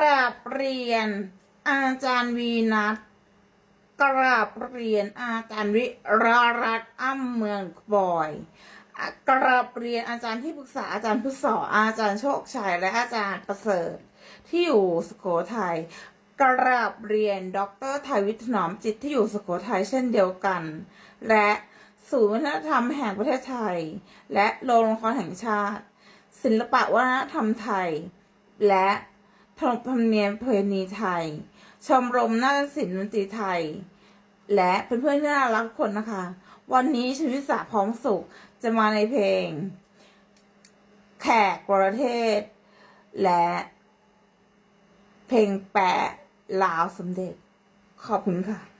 ราบเรียน อาจารย์วีนัทกราบเรียนอาจารย์วิรารัตอ้ำเมืองบอยกราบเรียนอาจารย์ที่ปรึกษาอาจารย์พุทธสออาจารย์โชคชัยและอาจารย์ประเสริฐ ที่อยู่สุโขทัยกราบเรียนดรไทยวิทย์ถนอมจิตที่อยู่สุโขทัยเช่นเดียวกัน และศูนย์วัฒนธรรมแห่งประเทศไทย และโรงละครแห่งชาติ ศิลปะวัฒนธรรมไทย และ ขนบธรรมเนียมเพณีไทย ชมรมนาฏศิลป์ดนตรีไทย และเพื่อนๆที่น่ารักทุกคนนะคะ วันนี้ชวิสาพร้อมสุขจะมาในเพลง แขกประเทศ และเพลงแปะลาวสมเด็จ ขอบคุณค่ะ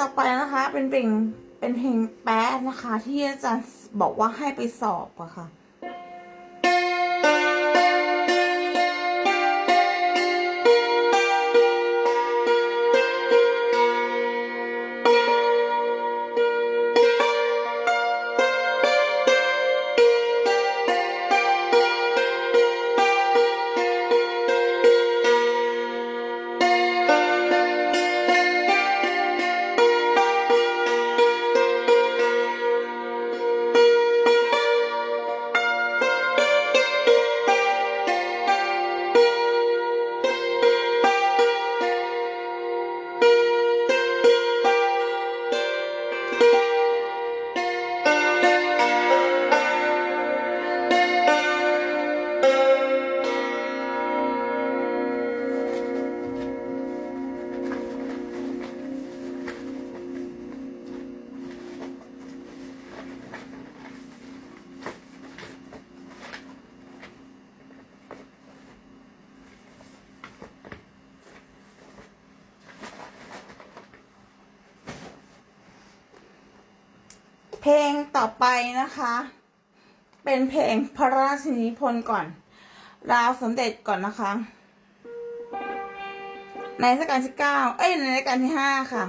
ต่อไปนะคะ เป็นเพลงเป็นเพลงแป๊ะนะคะ ที่อาจารย์บอกว่าให้ไปสอบอะค่ะ ต่อไปนะคะ เป็นเพลงพระราชินิพนธ์ก่อน ราวสมเด็จก่อนนะคะ ในรัชกาลที่เก้าเอ้ยในรัชกาลที่ห้าค่ะ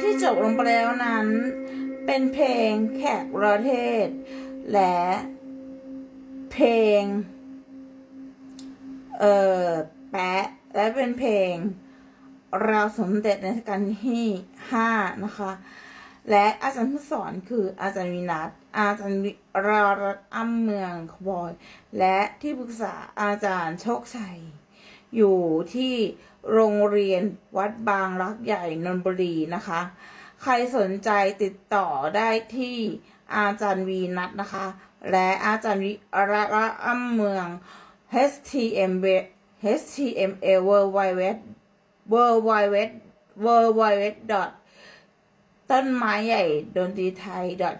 ที่จบลงไปแล้วนั้น เป็นเพลงแขกประเทศ และเพลง เอ่อ แปะ และเป็นเพลง เราวสมเด็จในรัชกาลที่ห้านะคะ และอาจารย์ผู้สอนคืออาจารย์วินัทอาจารย์วิรารัตอ้ำเมืองบอย และที่ปรึกษาอาจารย์โชคชัย อยู่ที่โรงเรียนวัดบางรักใหญ่นนบุรีนะคะ ใครสนใจติดต่อได้ที่อาจารย์วีนัทนะคะ และอาจารย์วิระรอำเมือง htm html world wide web world wide web world wide web dot ต้นไม้ใหญ่ดนตรีไทย dot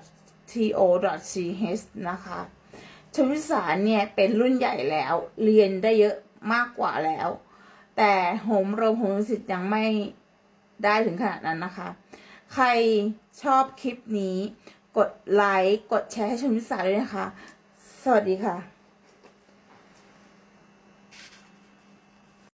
to dot ch นะคะชวิสาเนี่ยเป็นรุ่นใหญ่แล้วเรียนได้เยอะ มากกว่าแล้ว แต่โหมรมโหมสิทธิ์ยังไม่ได้ถึงขนาดนั้นนะคะ ใครชอบคลิปนี้ กดไลค์ กดแชร์ให้ชมวิสาด้วยนะคะ สวัสดีค่ะ